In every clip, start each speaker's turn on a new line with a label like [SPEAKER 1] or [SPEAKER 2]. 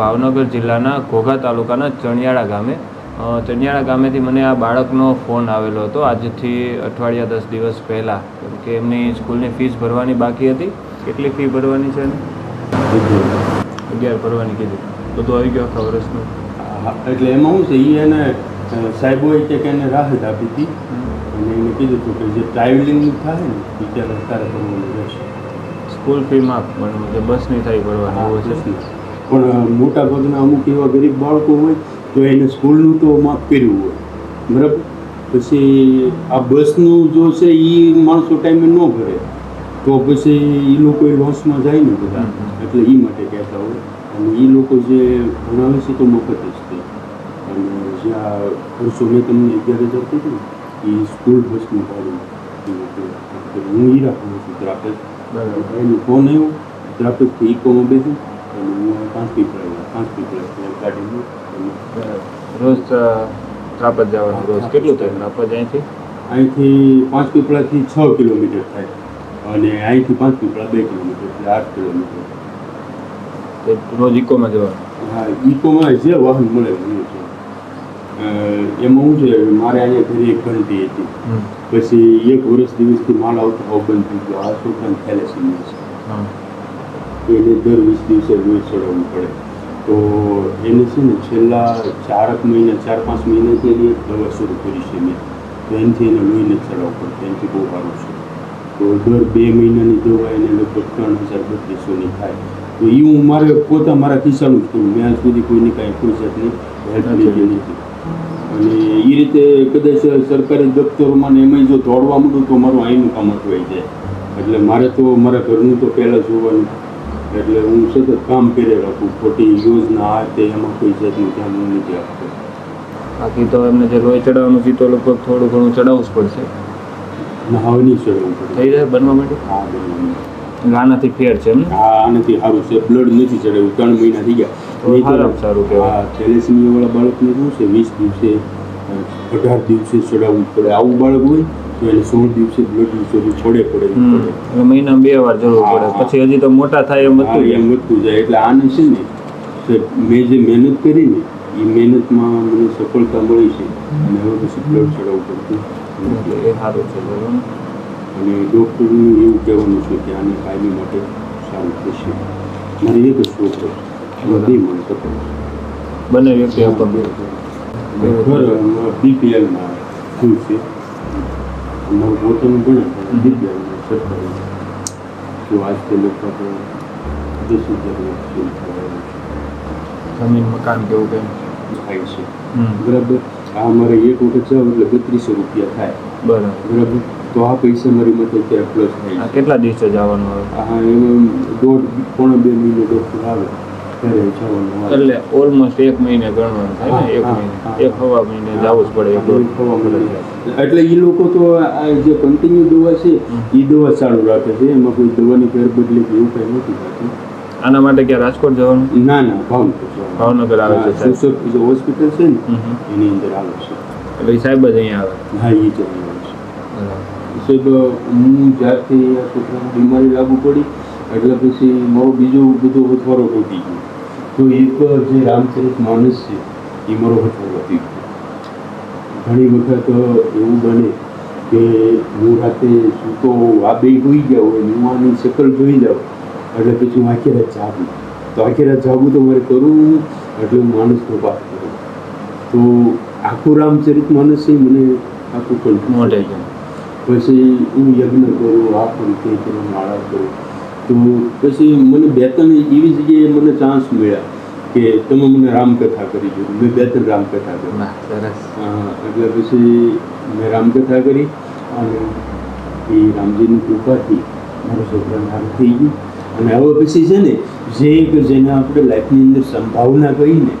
[SPEAKER 1] ભાવનગર જિલ્લાના ઘોઘા તાલુકાના ચણિયાળા ગામે. ચણિયાળા ગામેથી મને આ બાળકનો ફોન આવેલો હતો. આજથી અઠવાડિયા દસ દિવસ પહેલાં. કેમ કે એમની સ્કૂલની ફીસ ભરવાની બાકી હતી. કેટલી ફી ભરવાની છે? અગિયાર ભરવાની કીધી. બધું આવી ગયો ખબર વર્ષનું.
[SPEAKER 2] હા, એટલે એમાં શું છે એ એને સાહેબો સાહેબોએ કે એને રાહત આપી હતી. અને એને કીધું હતું કે જે ટ્રાવેલિંગનું થાય ને એ ત્યારે તારે કરવાનું રહેશે.
[SPEAKER 1] સ્કૂલ ફી માફ પણ જે બસની થાય ભરવાની એવું છે?
[SPEAKER 2] પણ મોટાભાગના મોટા ભાગના અમુક એવા ગરીબ બાળકો હોય તો એને સ્કૂલનું તો માફ કર્યું હોય. બરાબર? પછી આ બસનું જો છે એ માણસો ટાઈમે ન ભરે. તો પછી એ લોકો એ લોસમાં જાય ને બધા. એટલે એ માટે કહેતા હોય. અને એ લોકો જે ભણાવે છે તો મફત જ છે. અને જ્યાં ખર્ચો મેં તમને અગિયાર હજાર કીધું એ સ્કૂલ બસનું ભાડું હું હીરા ભણું છું ત્રાપેજ
[SPEAKER 1] બરાબર.
[SPEAKER 2] એનો ફોન આવ્યો. ત્રાપેજથી ઇકોમાં બેસું? અને હું આ પાંચ પીપળા પાંચ પીપળા ગાડીમાં અને
[SPEAKER 1] બરાબર રોજ અ, ત્રાપજ જવાનું રોજ કેટલું થાય? ત્રાપજ અહીંથી?
[SPEAKER 2] અહીંથી પાંચ પીપળાથી છ કિલોમીટર થાય. અને અહીંથી પાંચ પીપળા બે કિલોમીટર એટલે આઠ કિલોમીટર.
[SPEAKER 1] તે રોજ ઇકોમાં જવાનું?
[SPEAKER 2] હા ઇકોમાં જે વાહન મળે એવું છે. અ, એમાં શું છે મારે અહીંયા ઘરે એક ઘંટી હતી. પછી એક વર્ષ દિવસથી માલ આવતો હોવ બંધ થઈ ગયો. આ છોકરાને થેલેસીમિયા છે.
[SPEAKER 1] હા.
[SPEAKER 2] એને દર વીસ દિવસે લોહી ચડાવવું પડે. તો એને છે ને છેલ્લા ચારક મહિના ચાર પાંચ મહિનાથી એની એક દવા શરૂ કરી છે મેં. તો એનાથી એને લોહીને ચડાવવું પડે. એનાથી બહુ સારું છે. તો દર બે મહિનાની દવા એને લગભગ ત્રણ હજાર બત્રીસોની થાય. તો એ હું મારે પોતા મારા ખિસ્સાનું જ કરું મેં આજ સુધી કોઈની કાંઈ કોઈ જાતની હેલ્પ લીધી નથી. અને એ રીતે કદાચ સરકારી દફતરોમાં ને એમાંય જો દોડવા માંડું તો મારું અહીંનું કામ અટવાઈ જાય. એટલે મારે તો મારા ઘરનું તો પહેલાં જોવાનું. એટલે હું સતત કામ કરે રાખું ખોટી યોજના આ તે એમાં કોઈ જાતનું ધ્યાન હું નથી આપતો.
[SPEAKER 1] બાકી તો એમને જે લોહી ચડાવવાનું છે તો લગભગ થોડું ઘણું ચડાવવું જ પડશે.
[SPEAKER 2] ના હવે નહીં ચડવું પડે.
[SPEAKER 1] થઈ જાય બનવા માટે?
[SPEAKER 2] હા બનવા
[SPEAKER 1] આનાથી ફેર છે એમ
[SPEAKER 2] હા આનાથી સારું છે. બ્લડ નથી ચડાવ્યું ત્રણ મહિના થઈ ગયા. નહીં
[SPEAKER 1] સારું કહેવાય.
[SPEAKER 2] થેલેસીમિયા વાળા બાળકને શું છે વીસ દિવસે અઢાર દિવસે ચડાવવું પડે. આવું બાળક હોય તો એને સોળ દિવસે બ્લડ ચોરી છોડે પડે
[SPEAKER 1] એટલે મહિનામાં બે વાર જરૂર પડે. પછી હજી તો મોટા થાય એમ
[SPEAKER 2] હા, એમ વધતું જાય. એટલે આને છે ને મેં જે મહેનત કરી ને એ મહેનતમાં મને સફળતા મળી છે. અને હવે પછી બ્લડ ચડાવવું પડતું.
[SPEAKER 1] એટલે એ સારું છે
[SPEAKER 2] અને ડૉક્ટરનું એવું કહેવાનું છે કે આને કાયમી માટે સારું થશે. મારે એક જ છોકરો છે. બધી મને ખબર
[SPEAKER 1] બને વ્યક્તિ અપંગ
[SPEAKER 2] બીપીએલમાં શું છે? અમારું પોતાનું ગણે બીપીએલમાં સરકારી તો આજથી લોકો દસ હજાર
[SPEAKER 1] જમીન મકાન કેવું કંઈ?
[SPEAKER 2] થાય છે. બરાબર? આ મારે એક વખત જાવ એટલે બત્રીસો રૂપિયા થાય.
[SPEAKER 1] બરાબર.
[SPEAKER 2] બરાબર? તો આ પૈસા મારી મતે અત્યારે પ્લસ થાય
[SPEAKER 1] કેટલા દિવસે જવાનું આવે
[SPEAKER 2] હા એમાં દોઢ પોણો બે મહિને ડૉક્ટર આવે.
[SPEAKER 1] એટલે ઓલમોસ્ટ એક મહિને ગણવાનું થાય ને એક મહિને. એક હવા મહિને જવું જ પડે એક.
[SPEAKER 2] એટલે એ લોકો તો આ જે કન્ટિન્યુ દવા છે એ દવા ચાલુ રાખે છે. એમાં કોઈ દવાની ફેરબદલી કે એવું કંઈ નથી થતું.
[SPEAKER 1] આના માટે ક્યાં રાજકોટ જવાનું?
[SPEAKER 2] ના ના ભાવનગર
[SPEAKER 1] ભાવનગર આવે છે
[SPEAKER 2] જે હોસ્પિટલ છે ને. એની અંદર આવે છે.
[SPEAKER 1] એટલે સાહેબ જ અહીંયા આવે.
[SPEAKER 2] હા એ જ આવે છે. સાહેબ હું જ્યારથી આ છોકરાને બીમારી લાગુ પડી એટલે પછી મારો બીજો બધો વધારો તૂટી ગયો. તો એક જે રામચરિત માનસ છે એ મારો હથવારો તૂટી ઘણી વખત એવું બને કે હું રાતે સૂતો આ બે હોઈ ગયા હોય હું આની શકલ જોઈ જાઉં એટલે પછી હું આખી રાત જાગું. તો આખી રાત જાગું તો મારે કરવું એટલે હું માણસનો પાઠ કરું તો આખું રામચરિત માનસ છે મને આખું કંઠ પછી હું યજ્ઞ કરું આ કરું તે કરું માળા કરું. તો પછી મને બે ત્રણ એવી જગ્યાએ મને ચાન્સ મળ્યા કે તમે મને રામકથા કરી દીધું. મેં બે ત્રણ રામકથા કરી.
[SPEAKER 1] સરસ.
[SPEAKER 2] એટલે પછી મેં રામકથા કરી અને એ રામજીની કૃપાથી મારો છોકરા નામ થઈ ગયું. અને હવે પછી છે ને જે એક જેને આપણે લાઈફની અંદર સંભાવના કહીને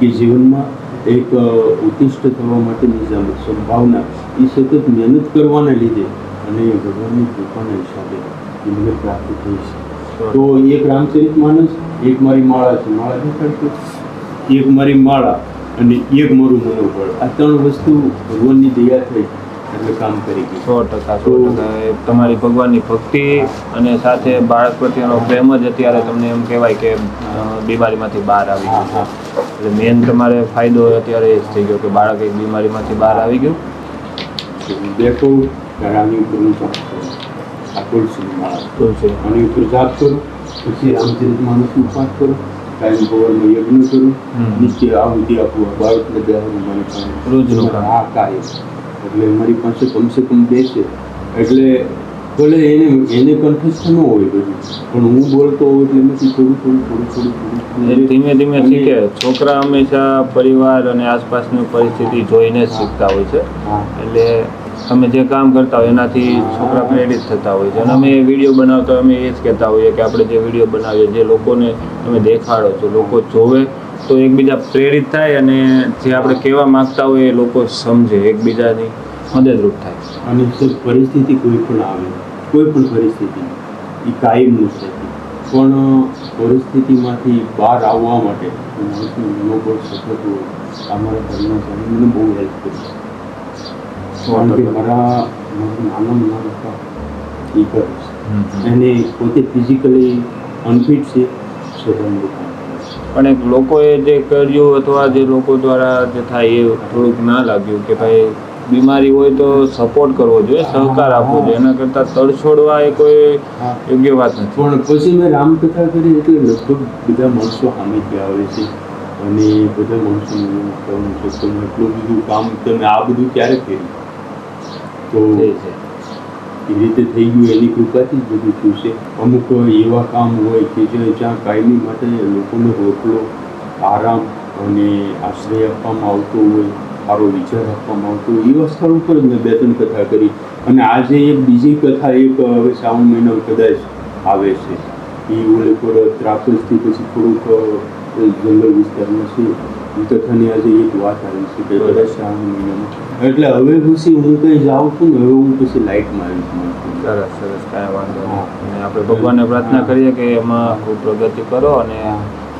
[SPEAKER 2] કે જીવનમાં એક અ, ઉત્તિષ્ઠ થવા માટેની જે સંભાવના એ સતત મહેનત કરવાના લીધે અને એ ભગવાનની કૃપાના હિસાબે મને પ્રાપ્ત થઈ છે. તો એક રામચરિત માનસ એક મારી માળા છે. માળા એક મારી માળા અને એક મારું મનોબળ. આ ત્રણ વસ્તુ ભગવાનની દયા થઈ એટલે કામ કરી ગયું.
[SPEAKER 1] સો ટકા સો ટકા. તમારી ભગવાનની ભક્તિ અને સાથે બાળક પ્રત્યેનો પ્રેમ જ અત્યારે તમને એમ કહેવાય કે બીમારીમાંથી બહાર આવી ગયો એટલે મેન તમારે ફાયદો અત્યારે એ જ થઈ ગયો કે બાળક એક બીમારીમાંથી બહાર આવી ગયું.
[SPEAKER 2] બેઠો આ
[SPEAKER 1] છે
[SPEAKER 2] આની ઉપર જાપ કરું પછી રામચરિત માનસનો પાઠ કરું કાયમ ભગવાનનો યજ્ઞ કરું
[SPEAKER 1] નીચે
[SPEAKER 2] નિત્ય આહુતિ આ બાળકને બેહારું મને
[SPEAKER 1] રોજનું કામ.
[SPEAKER 2] હા એટલે મારી પાસે કમસે કમ બે છે. એટલે ભલે એને એને કન્ફ્યુઝ ન હોય બધું પણ હું બોલતો હોઉં એટલે એમાંથી થોડું થોડું થોડું થોડું થોડું
[SPEAKER 1] ધીમે ધીમે શીખે. છોકરા હંમેશા પરિવાર અને આસપાસની પરિસ્થિતિ જોઈને જ શીખતા હોય છે. એટલે અમે જે કામ કરતા હોય એનાથી છોકરા પ્રેરિત થતા હોય છે. અને અમે વીડિયો બનાવતા હોય, અમે એ જ કહેતા હોઈએ કે આપણે જે વીડિયો બનાવીએ, જે લોકોને તમે દેખાડો છો, લોકો જોવે, તો એકબીજા પ્રેરિત થાય અને જે આપણે કહેવા માંગતા હોય એ લોકો સમજે, એકબીજાની મદદરૂપ થાય.
[SPEAKER 2] અને પરિસ્થિતિ કોઈ પણ આવે, કોઈ પણ પરિસ્થિતિ, એ કાયમ છે પણ પરિસ્થિતિમાંથી બહાર આવવા માટે મને બહુ હેલ્પ કરી કે મારા નાના નાના હતા એ કરે છે એને પોતે ફિઝિકલી અનફિટ છે
[SPEAKER 1] પણ એક લોકોએ જે કર્યું અથવા જે લોકો દ્વારા જે થાય એ થોડુંક ના લાગ્યું કે ભાઈ બીમારી હોય તો સપોર્ટ કરવો જોઈએ સહકાર આપવો જોઈએ. એના કરતાં તડછોડવા એ કોઈ યોગ્ય વાત નથી.
[SPEAKER 2] પણ પછી મેં રામકથા કરી એટલે લગભગ બધા માણસો સામેથી આવે છે. અને બધા માણસો એટલું બધું કામ તમે આ બધું ક્યારે કર્યું? તો એ રીતે થઈ ગયું એની કૃપાથી બધું થયું છે. અમુક એવા કામ હોય કે જે જ્યાં કાયમી માટે લોકોને રોટલો આરામ અને આશ્રય આપવામાં આવતો હોય સારો વિચાર આપવામાં આવતો હોય એવા સ્થળ ઉપર જ મેં બે ત્રણ કથા કરી. અને આજે એક બીજી કથા એક હવે શ્રાવણ મહિનો કદાચ આવે છે. એ ઓલે પર ત્રાપસથી પછી થોડુંક જંગલ વિસ્તારમાં છે. કથાની આજે એક વાત આવી છે કે કદાચ શ્રાવણ મહિનામાં. એટલે હવે પછી હું કંઈ જાઉં છું ને હવે હું પછી લાઇટમાં આવી છું
[SPEAKER 1] સરસ સરસ કાંઈ વાંધો. અને આપણે ભગવાનને પ્રાર્થના કરીએ કે એમાં ખૂબ પ્રગતિ કરો અને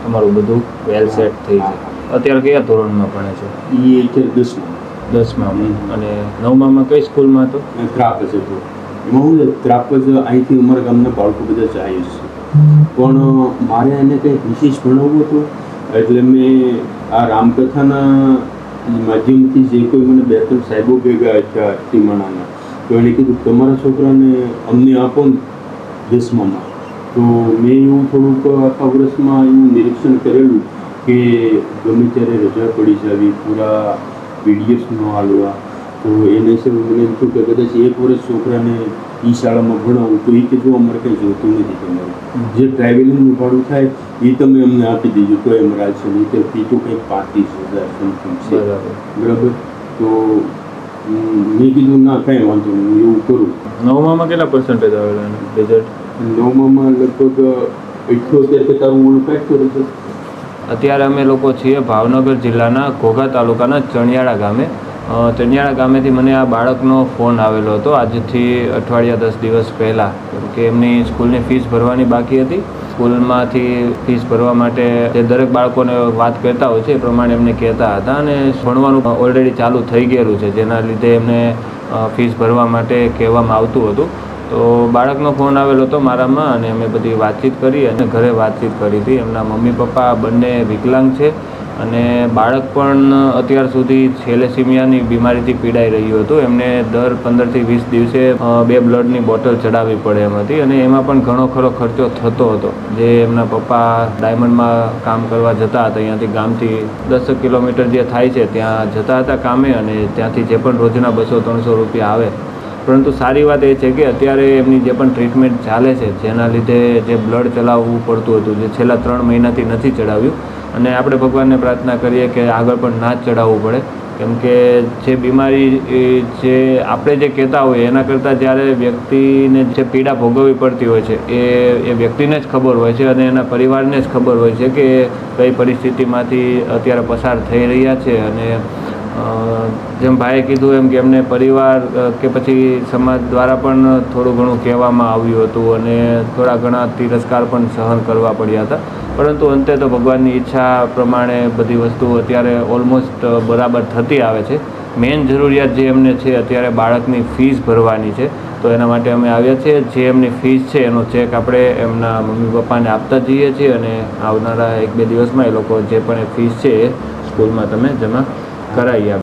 [SPEAKER 1] તમારું બધું વેલ સેટ થઈ જાય. અત્યારે કયા ધોરણમાં ભણે છે?
[SPEAKER 2] એ અત્યારે દસમાં.
[SPEAKER 1] દસમામાં અને નવમામાં કઈ સ્કૂલમાં હતો?
[SPEAKER 2] ત્રાપજ હતો. એમાં હું ત્રાપજ અહીંથી અમારા ગામના બાળકો બધા જાય છે. પણ મારે એને કંઈ વિશેષ ભણાવવું હતું? એટલે મેં આ રામકથાના માધ્યમથી જે કોઈ મને બે ત્રણ સાહેબો ભેગા થયા ટીમાણાના, તો એણે કીધું તમારા છોકરાને અમને આપો ને દસમામાં તો મેં એવું થોડુંક આખા વર્ષમાં એવું નિરીક્ષણ કરેલું કે ગમે ત્યારે રજા પડી જાવી, પૂરા પીડીએફ ન હાલવા તો એને છે મને એમ થયું કે કદાચ એક વર્ષ છોકરાને એ શાળામાં ભણાવું તો એ કે જો અમારે કંઈ જોતું નથી તમારું. જે ટ્રાવેલિંગનું ભાડું થાય એ તમે અમને આપી દેજો તો એમ નહીં તો ફી તો કંઈક પાંત્રીસ હજાર સમથિંગ છે.
[SPEAKER 1] બરાબર.
[SPEAKER 2] તો મેં કીધું ના કાંઈ વાંધો નહીં હું એવું કરું.
[SPEAKER 1] નવમામાં કેટલા પર્સન્ટેજ આવેલા રિઝલ્ટ
[SPEAKER 2] નવમામાં લગભગ અઠ્યોતેર કે તારું ઓલું કાંઈક કરે છે.
[SPEAKER 1] અત્યારે અમે લોકો છીએ ભાવનગર જિલ્લાના ઘોઘા તાલુકાના ચણિયાળા ગામે. અ, ગામેથી મને આ બાળકનો ફોન આવેલો હતો. આજથી અઠવાડિયા દસ દિવસ પહેલાં. કે એમની સ્કૂલની ફીસ ભરવાની બાકી હતી. સ્કૂલમાંથી ફીસ ભરવા માટે જે દરેક બાળકોને વાત કરતા હોય છે એ પ્રમાણે એમને કહેતા હતા અને ભણવાનું ઓલરેડી ચાલુ થઈ ગયેલું છે જેના લીધે એમને ફીસ ભરવા માટે કહેવામાં આવતું હતું. તો બાળકનો ફોન આવેલો હતો મારામાં અને અમે બધી વાતચીત કરી અને ઘરે વાતચીત કરી હતી. એમના મમ્મી પપ્પા બંને વિકલાંગ છે. અને બાળક પણ અત્યાર સુધી થેલેસીમિયાની બીમારીથી પીડાઈ રહ્યું હતું. એમને દર પંદરથી વીસ દિવસે બે બ્લડની બોટલ ચડાવવી પડે એમ હતી અને એમાં પણ ઘણો ખરો ખર્ચો થતો હતો. જે એમના પપ્પા ડાયમંડમાં કામ કરવા જતા હતા, અહીંયાથી ગામથી દસ કિલોમીટર જે થાય છે, ત્યાં જતા હતા કામે અને ત્યાંથી જે પણ રોજના બસો, ત્રણસો રૂપિયા આવે પરંતુ સારી વાત એ છે કે અત્યારે એમની જે પણ ટ્રીટમેન્ટ ચાલે છે, જેના લીધે જે બ્લડ ચલાવવું પડતું હતું, જે છેલ્લા ત્રણ મહિનાથી નથી ચડાવ્યું, અને આપણે ભગવાનને પ્રાર્થના કરીએ કે આગળ પણ ના જ ચડાવવું પડે. કેમ કે જે બીમારી જે આપણે જે કહેતા હોઈએ, એના કરતાં જ્યારે વ્યક્તિને જે પીડા ભોગવવી પડતી હોય છે, એ એ વ્યક્તિને જ ખબર હોય છે અને એના પરિવારને જ ખબર હોય છે કે કઈ પરિસ્થિતિમાંથી અત્યારે પસાર થઈ રહ્યા છે અને જેમ ભાઈએ કીધું એમ કે એમને પરિવાર કે પછી સમાજ દ્વારા પણ થોડું ઘણું કહેવામાં આવ્યું હતું અને થોડા ઘણા તિરસ્કાર પણ સહન કરવા પડ્યા હતા. પરંતુ અંતે તો ભગવાનની ઈચ્છા પ્રમાણે બધી વસ્તુ અત્યારે ઓલમોસ્ટ બરાબર થતી આવે છે. મેઇન જરૂરિયાત જે એમને છે, અત્યારે બાળકની ફીસ ભરવાની છે. તો એના માટે અમે આવ્યા છીએ. જે એમની ફીસ છે, એનો ચેક આપણે એમના મમ્મી પપ્પાને આપતા જઈએ છીએ અને આવનારા એક બે દિવસમાં એ લોકો જે પણ એ ફીસ છે, એ સ્કૂલમાં તમે જમા કરાવી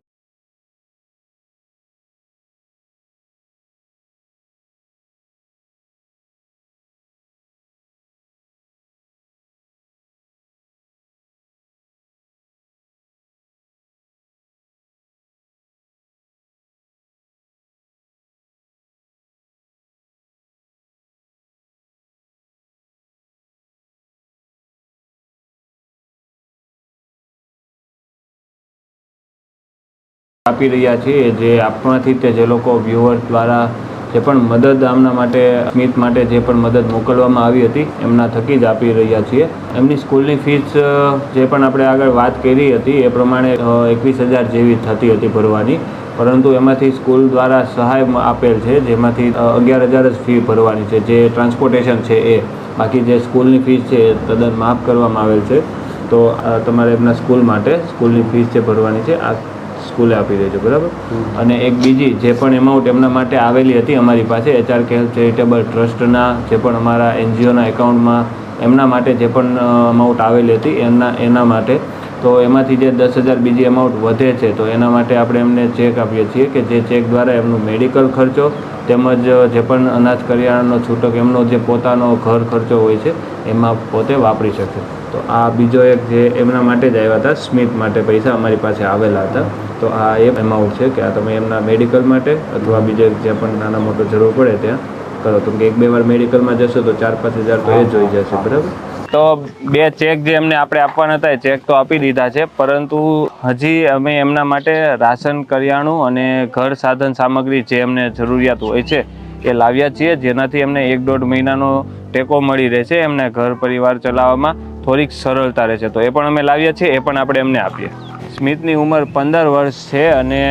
[SPEAKER 1] આપો રહ્યા છીએ જે આપવાથી તે જે લોકો વ્યુઅર દ્વારા જે પણ મદદ આમના માટે, સ્મિત માટે જે પણ મદદ મોકલવામાં આવી હતી, એમના થકી જ આપી રહ્યા છીએ. એમની સ્કૂલની ફીસ જે પણ આપણે આગળ વાત કરી હતી, એ પ્રમાણે એકવીસ હજાર જેવી થતી હતી ભરવાની. પરંતુ એમાંથી સ્કૂલ દ્વારા સહાય આપેલ છે, જેમાંથી અગિયાર હજાર જ ફી ભરવાની છે, જે ટ્રાન્સપોર્ટેશન છે એ. બાકી જે સ્કૂલની ફીસ છે એ તદ્દન માફ કરવામાં આવેલ છે. તો તમારે એમના સ્કૂલ માટે સ્કૂલની ફીસ જે ભરવાની છે, આ સ્કૂલે આપી દેજો બરાબર? અને એક બીજી જે પણ એમાઉન્ટ એમના માટે આવેલી હતી અમારી પાસે એચઆર કે હેલ્થ ચેરિટેબલ ટ્રસ્ટના જે પણ અમારા એનજીઓના એકાઉન્ટમાં એમના માટે જે પણ અમાઉન્ટ આવેલી હતી એમના એના માટે તો એમાંથી જે દસ હજાર બીજી અમાઉન્ટ વધે છે તો એના માટે આપણે એમને ચેક આપીએ છીએ કે જે ચેક દ્વારા એમનો મેડિકલ ખર્ચો તેમજ જે પણ અનાજ કરિયાણાનો છૂટક એમનો જે પોતાનો ઘર ખર્ચો હોય છે એમાં પોતે વાપરી શકે. તો આ બીજો એક જે એમના માટે જ આવ્યા હતા સ્મિત માટે પૈસા અમારી પાસે આવેલા હતા. તો આ એ એમાઉન્ટ છે કે આ તમે એમના મેડિકલ માટે અથવા બીજે જે પણ નાના મોટો જરૂર પડે ત્યાં કરો. તો કે એક બે વાર મેડિકલમાં જશો તો ચાર પાંચ હજાર તો એ જ જોઈ જશે બરાબર? તો બે ચેક જે એમને આપણે આપવાના હતા એ ચેક તો આપી દીધા છે. પરંતુ હજી અમે એમના માટે રાશન, કરિયાણું અને ઘર સાધન સામગ્રી જે એમને જરૂરિયાત હોય છે એ લાવ્યા છીએ. જેનાથી એમને એક દોઢ મહિનાનો ટેકો મળી રહેશે એમને ઘર પરિવાર ચલાવવામાં થોડીક સરળતા રહેશે. તો એ પણ અમે લાવ્યા છીએ, એ પણ આપણે એમને આપીએ. સ્મિતની ઉંમર પંદર વર્ષ છે અને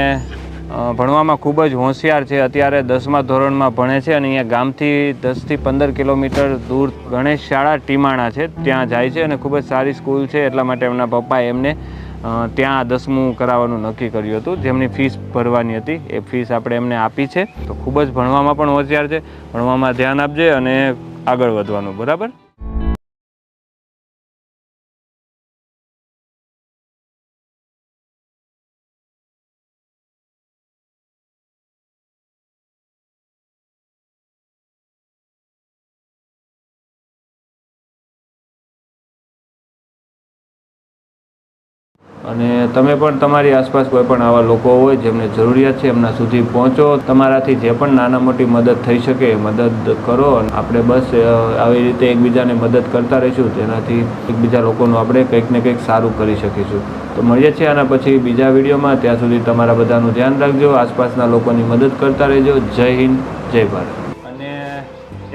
[SPEAKER 1] ભણવામાં ખૂબ જ હોશિયાર છે. અત્યારે દસમા ધોરણમાં ભણે છે અને અહીંયા ગામથી દસથી પંદર કિલોમીટર દૂર ગણેશ શાળા ટીમાણા છે. ત્યાં જાય છે અને ખૂબ જ સારી સ્કૂલ છે. એટલા માટે એમના પપ્પાએ એમને ત્યાં દસમું કરાવવાનું નક્કી કર્યું હતું. જેમની ફીસ ભરવાની હતી, એ ફીસ આપણે એમને આપી છે. તો ખૂબ જ ભણવામાં પણ હોશિયાર છે. ભણવામાં ધ્યાન આપજે અને આગળ વધવાનું. બરાબર? અને તમે પણ તમારી આસપાસ કોઈ પણ આવા લોકો હોય જેમને જરૂરિયાત છે એમના સુધી પહોંચો. તમારાથી જે પણ નાના મોટી મદદ થઈ શકે મદદ કરો અને આપણે બસ આવી રીતે એકબીજાને મદદ કરતા રહીશું. તેનાથી એકબીજા લોકોનું આપણે કંઈક ને કંઈક સારું કરી શકીશું. તો મળીએ છીએ આના પછી બીજા વિડીયોમાં. ત્યાં સુધી તમારા બધાનું ધ્યાન રાખજો. આસપાસના લોકોની મદદ કરતા રહેજો. જય હિન્દ, જય ભારત.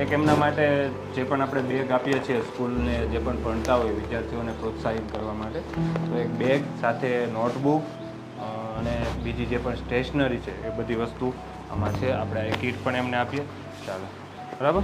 [SPEAKER 1] એક એમના માટે જે પણ આપણે બેગ આપીએ છીએ સ્કૂલને જે પણ ભણતા હોય વિદ્યાર્થીઓને પ્રોત્સાહિત કરવા માટે, તો એક બેગ સાથે નોટબુક અને બીજી જે પણ સ્ટેશનરી છે એ બધી વસ્તુ આમાં છે. આપણે એ કીટ પણ એમને આપીએ. ચાલો. બરાબર?